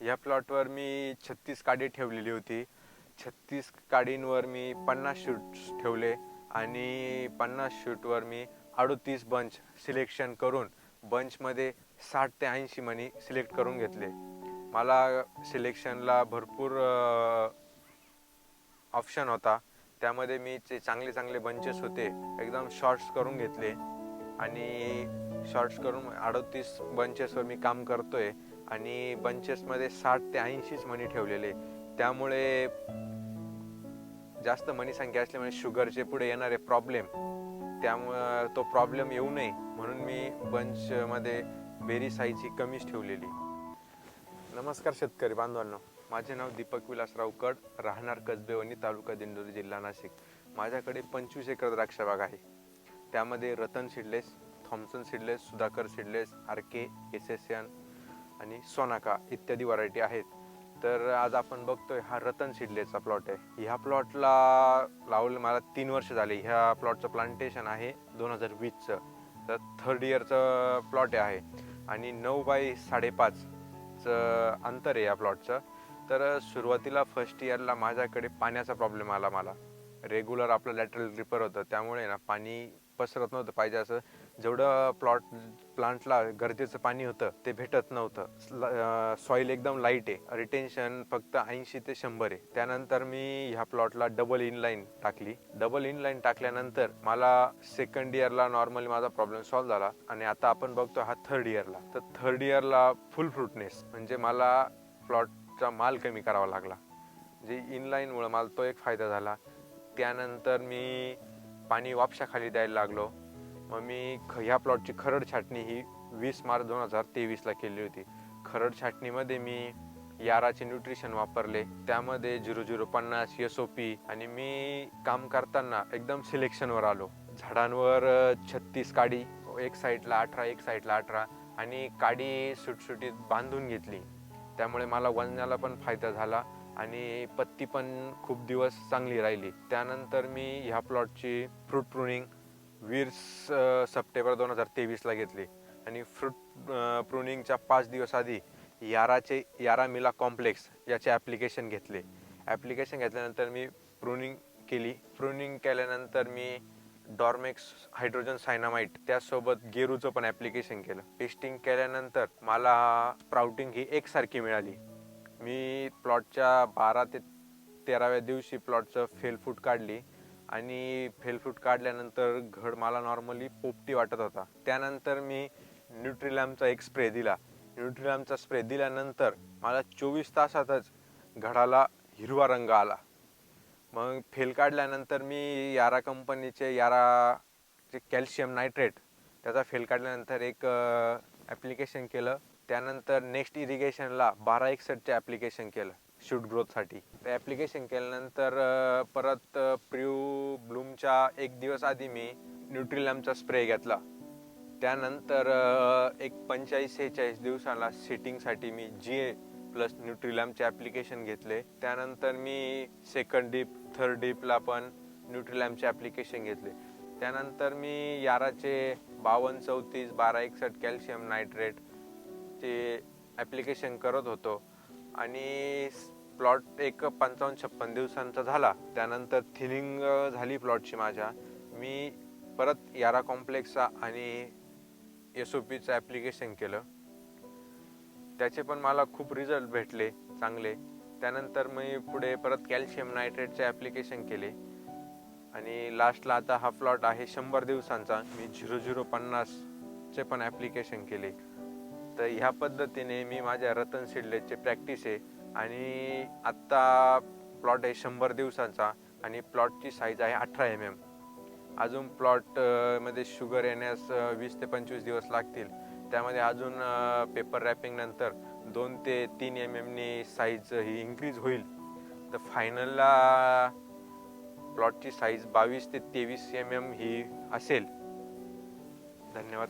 या प्लॉटवर मी छत्तीस काडी ठेवलेली होती. छत्तीस काडींवर मी पन्नास शूट्स ठेवले आणि पन्नास शूटवर मी अडोतीस बंच सिलेक्शन करून बंचमध्ये साठ ते ऐंशी मनी सिलेक्ट करून घेतले. मला सिलेक्शनला भरपूर ऑप्शन होता. त्यामध्ये मी जे चांगले चांगले बंचेस होते एकदम शॉर्ट्स करून घेतले. आणि शॉर्ट्स करून अडोतीस बंचेसवर मी काम करतोय. आणि बंचेसमध्ये साठ ते ऐंशीच मनी ठेवलेले. त्यामुळे जास्त मनी संख्या असल्यामुळे शुगरचे पुढे येणारे प्रॉब्लेम त्यामुळं तो प्रॉब्लेम येऊ नये म्हणून मी बंचमध्ये बेरी साईजची कमीच ठेवलेली. नमस्कार शेतकरी बांधवांनो. माझे नाव दीपक विलासराव कड राहणार कसबेवणी तालुका दिंडोरी जिल्हा नाशिक. माझ्याकडे पंचवीस एकर द्राक्षबाग आहे. त्यामध्ये Ratan seedless Thompson seedless Sudhakar seedless R K S S N आणि सोनाका इत्यादी व्हरायटी आहेत. तर आज आपण बघतोय हा रतन शिडलेचा प्लॉट आहे. ह्या प्लॉटला लावलं मला तीन वर्ष झाले. ह्या प्लॉटचं प्लांटेशन आहे दोन हजार वीसचं. तर थर्ड इयरचं प्लॉट आहे. आणि नऊ बाय साडेपाचचं अंतर आहे या प्लॉटचं तर सुरुवातीला फर्स्ट इयरला माझ्याकडे पाण्याचा प्रॉब्लेम आला मला. रेग्युलर आपलं लॅटरल रिपर होतं. त्यामुळे ना पाणी पसरत नव्हतं पाहिजे असं जेवढं प्लॉट प्लांटला गरजेचं पाणी होतं ते भेटत नव्हतं. सॉईल एकदम लाइट आहे. रिटेन्शन फक्त ऐंशी ते शंभर आहे. त्यानंतर मी ह्या प्लॉटला डबल इनलाईन टाकली. डबल इनलाईन टाकल्यानंतर मला सेकंड इयरला नॉर्मली माझा प्रॉब्लेम सॉल्व्ह झाला आणि आता आपण बघतो हा थर्ड इयरला तर थर्ड इयरला फुल फ्रुटनेस म्हणजे मला प्लॉटचा माल कमी करावा लागला. जे इनलाईनमुळं मला तो एक फायदा झाला. त्यानंतर मी पाणी वापशाखाली द्यायला लागलो. मग मी ख ह्या प्लॉटची खरड छाटणी ही वीस मार्च दोन हजार तेवीसला केली होती. खरड छाटणीमध्ये मी याराचे न्यूट्रिशन वापरले. त्यामध्ये झिरो झिरो पन्नास एस ओ पी आणि मी काम करताना एकदम सिलेक्शनवर आलो. झाडांवर छत्तीस काडी एक साईडला अठरा एक साईडला अठरा आणि काडी सुटसुटीत बांधून घेतली. त्यामुळे मला वजनाला पण फायदा झाला आणि पत्ती पण खूप दिवस चांगली राहिली. त्यानंतर मी ह्या प्लॉटची फ्रूट प्रुनिंग वीस सप्टेंबर दोन हजार तेवीसला घेतली. आणि फ्रूट प्रुनिंगच्या पाच दिवस आधी याराचे यारा मिला कॉम्प्लेक्स याचे ॲप्लिकेशन घेतले. ॲप्लिकेशन घेतल्यानंतर मी प्रुनिंग केली. प्रुनिंग केल्यानंतर मी डॉर्मेक्स हायड्रोजन सायनामाइट त्यासोबत गेरूचं पण ॲप्लिकेशन केलं. टेस्टिंग केल्यानंतर मला प्राउटिंग ही एकसारखी मिळाली. मी प्लॉटच्या बारा ते तेराव्या दिवशी प्लॉटचं फेलफूट काढली. आणि फेलफूट काढल्यानंतर घड मला नॉर्मली पोपटी वाटत होता. त्यानंतर मी न्यूट्रिलॅमचा एक स्प्रे दिला. न्यूट्रिलॅमचा स्प्रे दिल्यानंतर मला चोवीस तासातच घडाला हिरवा रंग आला. मग फेल काढल्यानंतर मी यारा कंपनीचे याराचे कॅल्शियम नायट्रेट त्याचा फेल काढल्यानंतर एक ॲप्लिकेशन केलं. त्यानंतर नेक्स्ट इरिगेशनला बारा एकसठचे ॲप्लिकेशन केलं. शूट ग्रोथसाठी ते ॲप्लिकेशन केल्यानंतर परत प्रिव ब्लूमच्या एक दिवस आधी मी न्यूट्रिलॅमचा स्प्रे घेतला. त्यानंतर एक पंचेचाळीस सेहेचाळीस दिवसाला सेटिंगसाठी मी जी ए प्लस न्यूट्रिलॅमचे ॲप्लिकेशन घेतले. त्यानंतर मी सेकंड डीप थर्ड डीपला पण न्यूट्रिलॅमचे ॲप्लिकेशन घेतले. त्यानंतर मी याराचे बावन्न चौतीस बारा एकसष्ट कॅल्शियम नायट्रेट चे ॲप्लिकेशन करत होतो. आणि प्लॉट एक पंचावन्न छप्पन दिवसांचा झाला. त्यानंतर थिलिंग झाली प्लॉटची माझ्या. मी परत यारा कॉम्प्लेक्सचा आणि एस ओ पीचं ॲप्लिकेशन केलं. त्याचे पण मला खूप रिझल्ट भेटले चांगले. त्यानंतर मी पुढे परत कॅल्शियम नायट्रेटचे ॲप्लिकेशन केले. आणि लास्टला आता हा प्लॉट आहे शंभर दिवसांचा. मी झिरो झिरो पन्नासचे पण ॲप्लिकेशन केले. तर ह्या पद्धतीने मी माझ्या रतन सिडलेचे प्रॅक्टिस आहे. आणि आत्ता प्लॉट आहे शंभर दिवसांचा आणि प्लॉटची साईज आहे अठरा एम एम अजून प्लॉटमध्ये शुगर येण्यास वीस ते पंचवीस दिवस लागतील. त्यामध्ये अजून पेपर रॅपिंग नंतर दोन ते तीन एम एमनी साईज ही इन्क्रीज होईल. तर फायनलला प्लॉटची साईज बावीस ते तेवीस एम एम ही असेल. धन्यवाद.